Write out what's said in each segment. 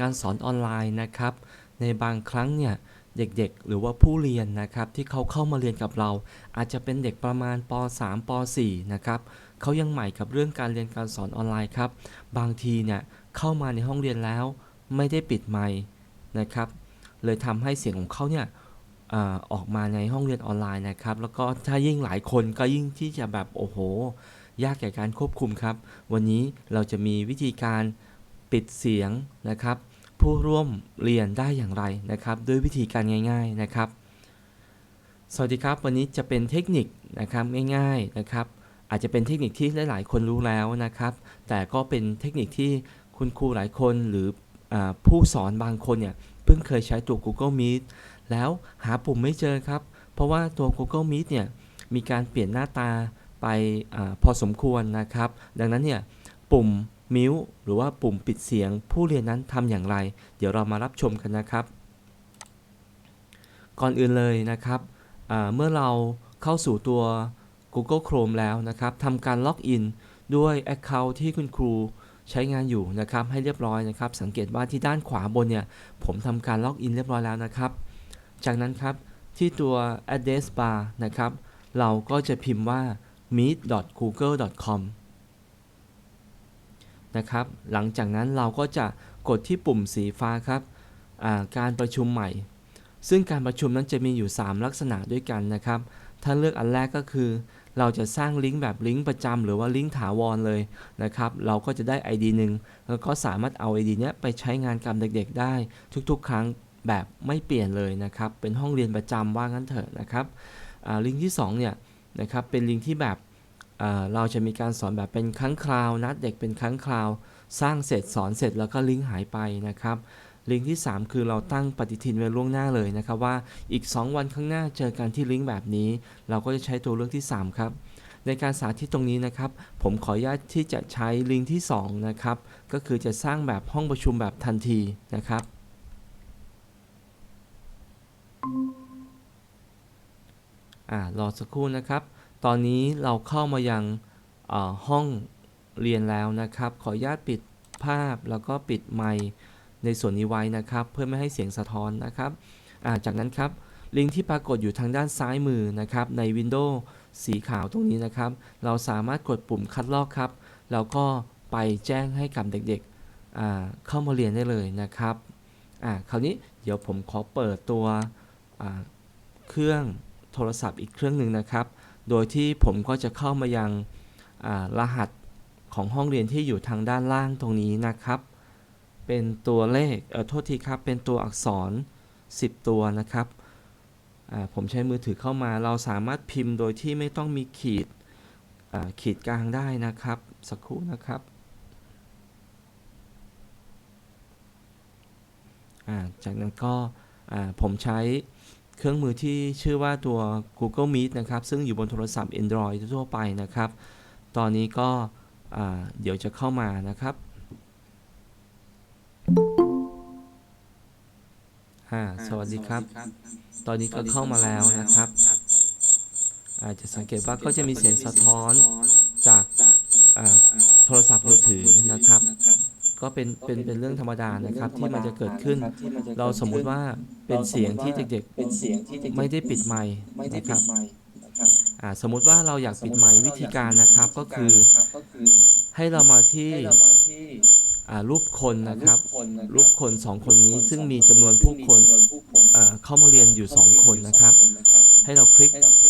การสอนออนไลน์นะครับ ในบางครั้งเนี่ยเด็กๆ หรือว่าผู้เรียนนะครับที่เขาเข้ามาเรียนกับเรา อาจจะเป็นเด็กประมาณป .3 ป .4 นะครับเขายังใหม่กับเรื่องการเรียนการสอนออนไลน์ครับ บางทีเนี่ยเข้ามาในห้องเรียนแล้ว ไม่ได้ปิดไมค์นะครับ เลยทำให้เสียงของเขาเนี่ยออกมาในห้องเรียนออนไลน์นะครับ แล้วก็ถ้ายิ่งหลายคนก็ยิ่งที่จะแบบโอ้โห ยากแก่การควบคุมครับ วันนี้เราจะมีวิธีการปิดเสียงนะครับ ผู้ร่วมเรียนได้อย่างไรนะครับ ด้วยวิธีการง่าย ๆนะครับ สวัสดีครับ วันนี้จะเป็นเทคนิคนะครับง่ายๆนะครับ อาจจะเป็นเทคนิคที่หลายๆคนรู้แล้วนะครับ แต่ก็เป็นเทคนิคที่คุณครูหลายคนหรืออผู้สอนบางคนเนี่ยเพิ่งเคยใช้ตัว Google Meet แล้วหาปุ่มไม่เจอครับ เพราะว่าตัว Google Meet เนี่ยมีการเปลี่ยนหน้าตาไปอพอสมควรนะครับ ดังนั้นเนี่ยปุ่ม มิวหรือว่าปุ่มปิดเสียงผู้เรียนนั้นทำอย่างไร เดี๋ยวเรามารับชมกันนะครับ ก่อนอื่นเลยนะครับเมื่อเราเข้าสู่ตัว Google Chrome แล้วนะครับทำการล็อกอินด้วย Account ที่คุณครูใช้งานอยู่นะครับให้เรียบร้อยนะครับ สังเกตว่าที่ด้านขวาบนเนี่ยผมทำการล็อกอินเรียบร้อยแล้วนะครับ จากนั้นครับที่ตัว address bar นะครับ เราก็จะพิมพ์ว่า meet.google.com นะครับ หลังจากนั้นเราก็จะกดที่ปุ่มสีฟ้าครับการประชุมใหม่ ซึ่งการประชุมนั้นจะมีอยู่ 3 ลักษณะด้วยกันนะครับ ถ้าเลือกอันแรกก็คือ เราจะสร้างลิงก์แบบลิงก์ประจำหรือว่าลิงก์ถาวรเลยนะครับ เราก็จะได้ ID หนึ่งแล้วก็สามารถเอา ID เนี้ยไปใช้งานกับเด็ก ๆ ได้ ทุกๆ ครั้งแบบไม่เปลี่ยนเลยนะครับ เป็นห้องเรียนประจำว่างั้นเถอะนะครับลิงก์ที่2เนี่ยนะครับเป็นลิงก์ที่แบบ เราจะมีการสอนแบบเป็นครั้งคราวนัดเด็กเป็นครั้งคราว สร้างเสร็จสอนเสร็จแล้วก็ลิงก์หายไปนะครับลิงก์ที่ 3 คือเราตั้งปฏิทินไว้ล่วงหน้าเลยนะครับว่าอีก 2 วันข้างหน้าเจอกันที่ลิงก์แบบนี้ เราก็จะใช้ตัวเลือกที่ 3 ครับ ในการสาธิตตรงนี้นะครับ ผมขออนุญาตที่จะใช้ลิงก์ที่ 2 นะครับ ก็คือจะสร้างแบบห้องประชุมแบบทันทีนะครับอ่ารอสักครู่นะครับ ตอนนี้เราเข้ามายังห้องเรียนแล้วนะครับ ขออนุญาตปิดภาพแล้วก็ปิดไมค์ในส่วนนี้ไว้นะครับ เพื่อไม่ให้เสียงสะท้อนนะครับาจากนั้นครับลิงก์ที่ปรากฏอยู่ทางด้านซ้ายมือนะครับ ใน Windows สีขาวตรงนี้นะครับ เราสามารถกดปุ่มคัดลอกครับ แล้วก็ไปแจ้งให้กับเด็กๆเข้ามาเรียนได้เลยนะครับคราวนี้เดี๋ยวผมขอเปิดตัวเครื่องโทรศัพท์อีกเครื่องหนึ่งนะครับ โดยที่ผมก็จะเข้ามายังรหัสของห้องเรียนที่อยู่ทางด้านล่างตรงนี้นะครับ เป็นตัวเลขเออโทษทีครับ เป็นตัวอักษร 10 ตัวนะครับ ผมใช้มือถือเข้ามาเราสามารถพิมพ์โดยที่ไม่ต้องมีขีดขีดกลางได้นะครับ สักครู่นะครับจากนั้นก็ผมใช้ เครื่องมือที่ชื่อว่าตัว Google Meet นะครับ ซึ่งอยู่บนโทรศัพท์ Android ทั่วไปนะครับ ตอนนี้ก็เดี๋ยวจะเข้ามานะครับสวัสดีครับ ตอนนี้ก็เข้ามาแล้วนะครับอาจจะสังเกตว่าก็จะมีเสียงสะท้อนจาก โทรศัพท์มือถือนะครับ ก็เป็นเป็นเป็นเรื่องธรรมดานะครับที่มันจะเกิดขึ้น เราสมมุติว่าเป็นเสียงที่เด็กเป็นเสียงที่เด็กๆไม่ได้ปิดไมค์ไม่ได้นะคปิรับดไมค์นะครับอ่าสมมุติว่าเราอยากปิดไมค์วิธีการนะครับก็คือก็คือให้เรามาที่ให้เรามาที่อ่ารูปคนนะครับคนนะรูปคนสองคนนี้ซึ่งมีจำนวนผู้คนจำนวนผู้คนอ่าเข้ามาเรียนอยู่สองคนนะครับสองนะครับให้เราคลิกให้เราคลิก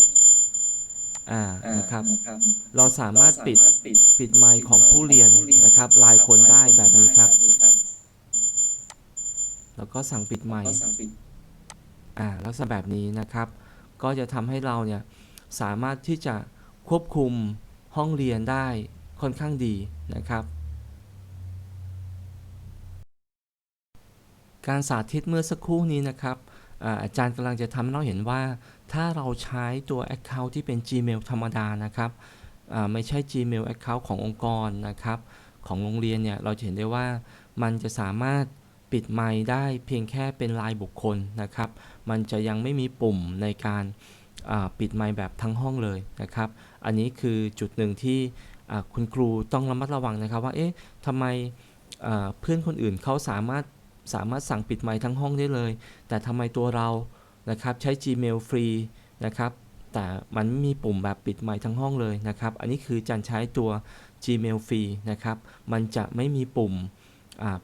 อ่าอ่านะครับนะครับ เราสามารถปิดปิดปิดไมค์ของผู้เรียนนะครับรายคนได้แบบนี้ครับ แล้วก็สั่งปิดไมก็ค์สั่งปิดอ่าลักษณะแบบนี้นะครับ ก็จะทำให้เราเนี่ยสามารถที่จะควบคุมห้องเรียนได้ค่อนข้างดีนะครับการสาธิตเมื่อสักครู่นี้นะครับ อาจารย์กำลังจะทำให้เราเห็นว่า ถ้าเราใช้ตัว Account ที่เป็น Gmail ธรรมดานะครับไม่ใช่ Gmail Account ขององค์กรนะครับ ของโรงเรียนเนี่ยเราจะเห็นได้ว่ามันจะสามารถปิดไมค์ได้เพียงแค่เป็นรายบุคคลนะครับ มันจะยังไม่มีปุ่มในการปิดไมค์แบบทั้งห้องเลยนะครับ อันนี้คือจุดหนึ่งที่คุณครูต้องระมัดระวังนะครับว่าเอ๊ะทำไมเพื่อนคนอื่นเขาสามารถ สามารถสั่งปิดไมค์ทั้งห้องได้เลย แต่ทำไมตัวเรานะครับใช้ Gmail ฟรีนะครับแต่มันไม่มีปุ่มแบบปิดไมค์ทั้งห้องเลยนะครับ อันนี้คือจันใช้ตัว Gmail ฟรีนะครับ มันจะไม่มีปุ่ม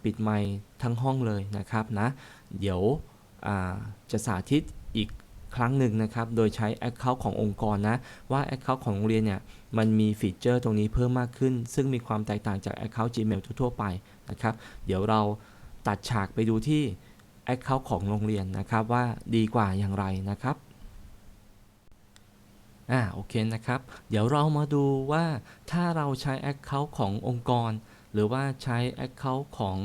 ปิดไมค์ทั้งห้องเลยนะครับนะ เดี๋ยวจะสาธิตอีกครั้งหนึ่งนะครับ โดยใช้ Account ขององค์กรนะ ว่า Account ของโรงเรียนเนี่ย มันมีฟีเจอร์ตรงนี้เพิ่มมากขึ้น ซึ่งมีความแตกต่างจาก Account Gmail ทั่วๆไปนะครับ เดี๋ยวเรา ตัดฉากไปดูที่ Account ของโรงเรียนนะครับว่าดีกว่าอย่างไรนะครับอ่าโอเคนะครับ เดี๋ยวเรามาดูว่าถ้าเราใช้ Account ขององค์กร หรือว่าใช้ Account ของ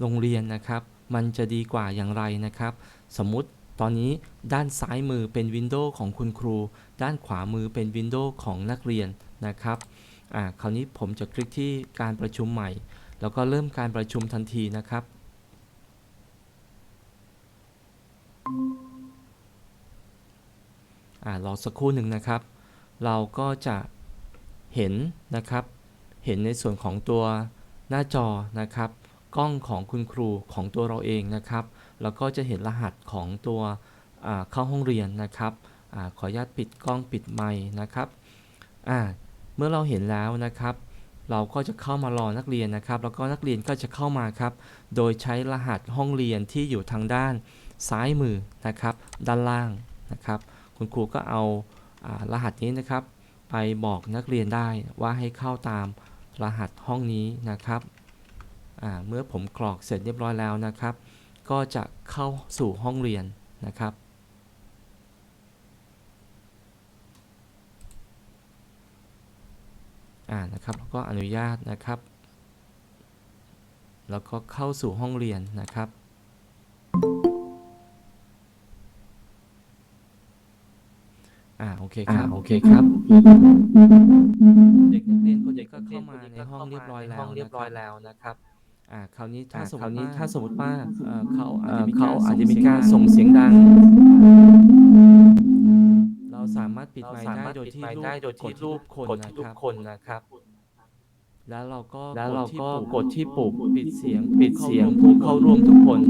โรงเรียนนะครับ มันจะดีกว่าอย่างไรนะครับ สมมุติตอนนี้ด้านซ้ายมือเป็นวินโดว์ของคุณครู ด้านขวามือเป็นวินโดว์ของนักเรียนนะครับอ่าคราวนี้ผมจะคลิกที่การประชุมใหม่ แล้วก็เริ่มการประชุมทันทีนะครับ อ่ารอสักครู่หนึ่งนะครับ เราก็จะเห็นนะครับ เห็นในส่วนของตัวหน้าจอนะครับ กล้องของคุณครูของตัวเราเองนะครับ แล้วก็จะเห็นรหัสของตัวเข้าห้องเรียนนะครับอขออนุญาตปิดกล้องปิดไมค์นะครับเมื่อเราเห็นแล้วนะครับ เราก็จะเข้ามารอนักเรียนนะครับ แล้วก็นักเรียนก็จะเข้ามาครับ โดยใช้รหัสห้องเรียนที่อยู่ทางด้านซ้ายมือนะครับ ด้านล่างนะครับ คุณครูก็เอาอารหัสนี้นะครับ ไปบอกนักเรียนได้ว่าให้เข้าตามรหัสห้องนี้นะครับเมื่อผมกรอกเสร็จเรียบร้อยแล้วนะครับ ก็จะเข้าสู่ห้องเรียนนะครับ อ่านะครับแล้วก็อนุญาตนะครับ แล้วก็เข้าสู่ห้องเรียนนะครับ อ่าโอเคครับโอเคครับ เด็กนักเรียนคนเด็กก็เข้ามาในห้องเรียบร้อยแล้วเรียบร้อยแล้วนะครับอ่าคราวนี้ถ้าสมมติว่าถ้าสมมติว่าเอ่อเขาอาจจะมีเขาอาจจะมีการส่งเสียงดัง เราสามารถปิดไมค์ได้โดยที่ได้โดยที่รูปคนนะครับคนนะครับ แล้วเราก็แล้วเราก็กดที่ปุ่มปิดเสียงปิดเสียงผู้เข้าร่วมทุกคน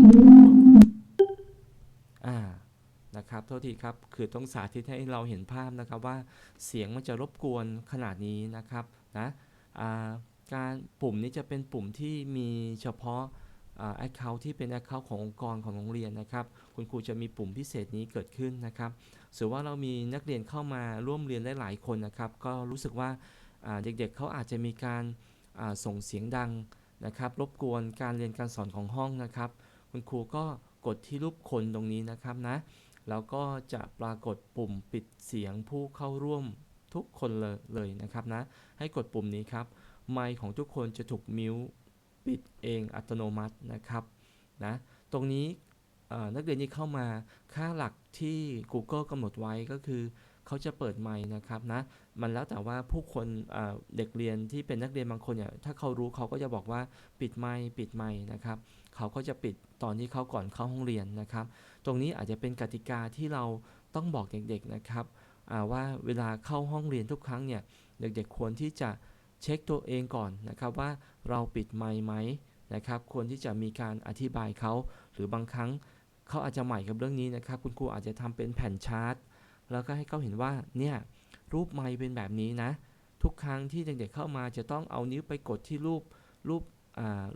อ่า นะครับโทษทีครับคือต้องสาธิตให้เราเห็นภาพนะครับว่าเสียงมันจะรบกวนขนาดนี้นะครับนะการปุ่มนี้จะเป็นปุ่มที่มีเฉพาะแอ่า account ที่เป็น account ขององค์กรของโรงเรียนนะครับ คุณครูจะมีปุ่มพิเศษนี้เกิดขึ้นนะครับส่วนว่าเรามีนักเรียนเข้ามาร่วมเรียนได้หลายคนนะครับ ก็รู้สึกว่าเด็กๆเขาอาจจะมีการส่งเสียงดังนะครับ รบกวนการเรียนการสอนของห้องนะครับ คุณครูก็กดที่รูปคนตรงนี้นะครับนะ แล้วก็จะปรากฏปุ่มปิดเสียงผู้เข้าร่วมทุกคนเลยเลยนะครับนะ ให้กดปุ่มนี้ครับ ไมค์ของทุกคนจะถูกมิวปิดเองอัตโนมัตินะครับนะ ตรงนี้นักเรียนที่เข้ามาค่าหลักที่ Google กำหนดไว้ก็คือ เขาจะเปิดไมค์นะครับนะ มันแล้วแต่ว่าผู้คนเอ่อเด็กเรียนที่เป็นนักเรียนบางคนเนี่ยถ้าเขารู้เขาก็จะบอกว่าปิดไมค์ปิดไมค์นะครับ เขาก็จะปิดตอนที่เขาก่อนเข้าห้องเรียนนะครับ ตรงนี้อาจจะเป็นกติกาที่เราต้องบอกเด็กๆนะครับว่าเวลาเข้าห้องเรียนทุกครั้งเนี่ยเด็กๆควรที่จะเช็คตัวเองก่อนนะครับว่าเราปิดไมค์ไหมนะครับควรที่จะมีการอธิบายเขา หรือบางครั้งเขาอาจจะใหม่กับเรื่องนี้นะครับ คุณครูอาจจะทำเป็นแผ่นชาร์ตแล้วก็ให้เขาเห็นว่าเนี่ยรูปไมค์เป็นแบบนี้นะ ทุกครั้งที่เด็กๆเข้ามาจะต้องเอานิ้วไปกดที่รูปรูป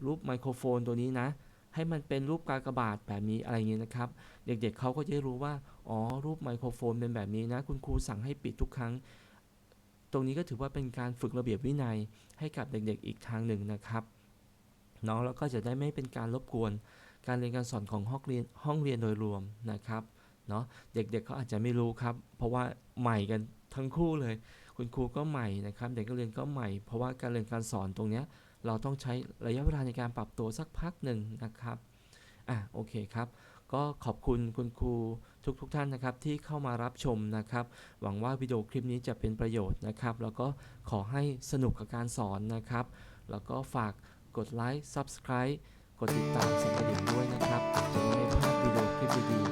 รูปไมโครโฟนตัวนี้นะ ให้มันเป็นรูปกากบาทแบบนี้อะไรอย่างนี้นะครับ เด็กๆเขาก็จะรู้ว่า อ๋อ รูปไมโครโฟนเป็นแบบนี้นะ คุณครูสั่งให้ปิดทุกครั้ง ตรงนี้ก็ถือว่าเป็นการฝึกระเบียบวินัยให้กับเด็กๆอีกทางหนึ่งนะครับเนาะแล้วก็จะได้ไม่เป็นการรบกวน การเรียนการสอนของห้องเรียนห้องเรียนโดยรวมนะครับเนาะเด็กๆเขาอาจจะไม่รู้ครับ เพราะว่าใหม่กันทั้งคู่เลย คุณครูก็ใหม่นะครับ เด็กนักเรียนก็ใหม่ เพราะว่าการเรียนการสอนตรงเนี้ย เราต้องใช้ระยะเวลาในการปรับตัวสักพักหนึ่งนะครับอะโอเคครับก็ขอบคุณคุณครูทุกๆทท่านนะครับที่เข้ามารับชมนะครับ หวังว่าวิดีโอคลิปนี้จะเป็นประโยชน์นะครับ แล้วก็ขอให้สนุกกับการสอนนะครับ แล้วก็ฝากกดไลค์ Subscribe กดติดตามสั่นกระดิ่งด้วยนะครับ จะไม่พลาดวิดีโอคลิปดี